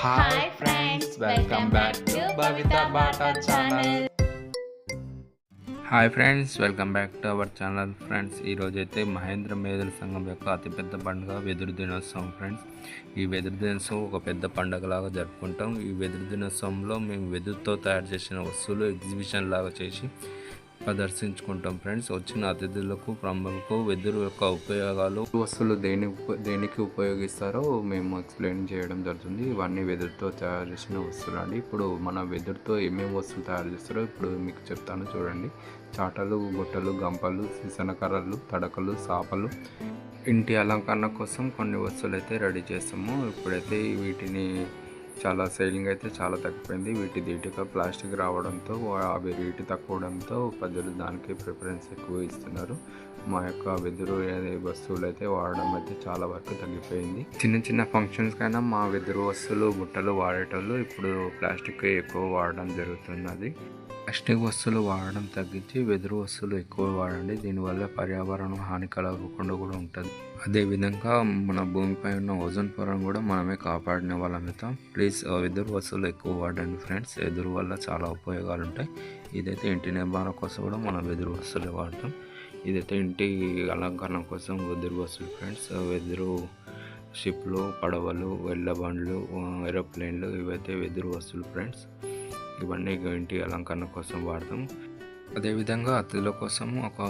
Hi friends welcome back to Bata channel hi friends welcome back to our channel friends ఈరోజు అయితే మహేంద్ర మేధల సంఘం యొక్క అతిపెద్ద పండుగ వెదురు దినోత్సవం ఫ్రెండ్స్ ఈ వెదురు దినోత్సవం ఒక పెద్ద పండుగలాగా జరుపుకుంటాం. ఈ వెదురు దినోత్సవంలో మేము వెదురుతో తయారు చేసిన వస్తువులు ఎగ్జిబిషన్ లాగా చేసి ప్రదర్శించుకుంటాం ఫ్రెండ్స్. వచ్చిన అతిథులకు ప్రముఖులకు వెదురు యొక్క ఉపయోగాలు వస్తువులు దేని దేనికి ఉపయోగిస్తారో మేము ఎక్స్ప్లెయిన్ చేయడం జరుగుతుంది. ఇవన్నీ వెదురుతో తయారు చేసిన వస్తువులు అండి. ఇప్పుడు మన వెదురుతో ఏమేమి వస్తువులు తయారు చేస్తారో ఇప్పుడు మీకు చెప్తాను చూడండి. చాటలు గుట్టలు గంపలు సీసనకర్రలు తడకలు సాపలు. ఇంటి అలంకరణ కోసం కొన్ని వస్తువులు అయితే రెడీ చేస్తాము. ఇప్పుడైతే వీటిని చాలా సేలింగ్ అయితే చాలా తగ్గిపోయింది. వీటి ధీటుగా ప్లాస్టిక్ రావడంతో అవి రేటు తక్కువడంతో ప్రజలు దానికి ప్రిఫరెన్స్ ఎక్కువ ఇస్తున్నారు. మా యొక్క వెదురు వస్తువులు అయితే వాడడం అయితే చాలా వరకు తగ్గిపోయింది. చిన్న చిన్న ఫంక్షన్స్ కైనా మా వెదురు వస్తువులు బుట్టలు వాడేటోళ్ళు ఇప్పుడు ప్లాస్టిక్ ఎక్కువ వాడడం జరుగుతున్నది. ప్లాస్టిక్ వస్తువులు వాడడం తగ్గించి వెదురు వస్తువులు ఎక్కువ వాడండి. దీనివల్ల పర్యావరణం హాని కలగకుండా కూడా ఉంటుంది. అదేవిధంగా మన భూమిపై ఉన్న ఓజోన్ పొరను కూడా మనమే కాపాడిన వాళ్ళం అవుతాం. ప్లీజ్ వెదురు వస్తువులు ఎక్కువ వాడండి ఫ్రెండ్స్. వెదురు వల్ల చాలా ఉపయోగాలు ఉంటాయి. ఇదైతే ఇంటి నిర్మాణం కోసం కూడా మనం వెదురు వస్తువులు వాడతాం. ఇదైతే ఇంటి అలంకరణ కోసం వెదురు వస్తువులు ఫ్రెండ్స్. వెదురు షిప్లు పడవలు వెళ్ళ బండ్లు ఏరోప్లేన్లు ఇవైతే వెదురు వస్తువులు ఫ్రెండ్స్. ఇవన్నీ ఇంటి అలంకరణ కోసం వాడతాం. అదేవిధంగా అతిథుల కోసం ఒక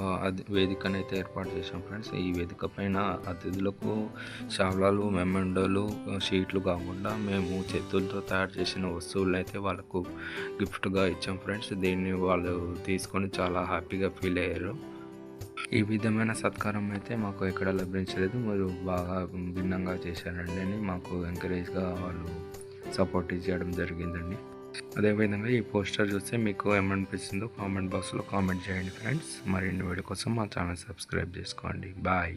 వేదికను అయితే ఏర్పాటు చేసాం ఫ్రెండ్స్. ఈ వేదిక పైన అతిథులకు శావలాలు మెమెండోలు షీట్లు కాకుండా మేము చేతులతో తయారు చేసిన వస్తువులను అయితే వాళ్ళకు గిఫ్ట్గా ఇచ్చాం ఫ్రెండ్స్. దీన్ని వాళ్ళు తీసుకొని చాలా హ్యాపీగా ఫీల్ అయ్యారు. ఈ విధమైన సత్కారం అయితే మాకు ఎక్కడ లభించలేదు. మీరు బాగా భిన్నంగా చేశారండి అని మాకు ఎంకరేజ్గా వాళ్ళు సపోర్ట్ చేయడం జరిగిందండి. అదేవిధంగా ఈ పోస్టర్ చూస్తే మీకు ఏమనిపిస్తుందో కామెంట్ బాక్స్లో కామెంట్ చేయండి ఫ్రెండ్స్. మరిన్ని వీడియో కోసం మా ఛానల్ సబ్స్క్రైబ్ చేసుకోండి. బాయ్.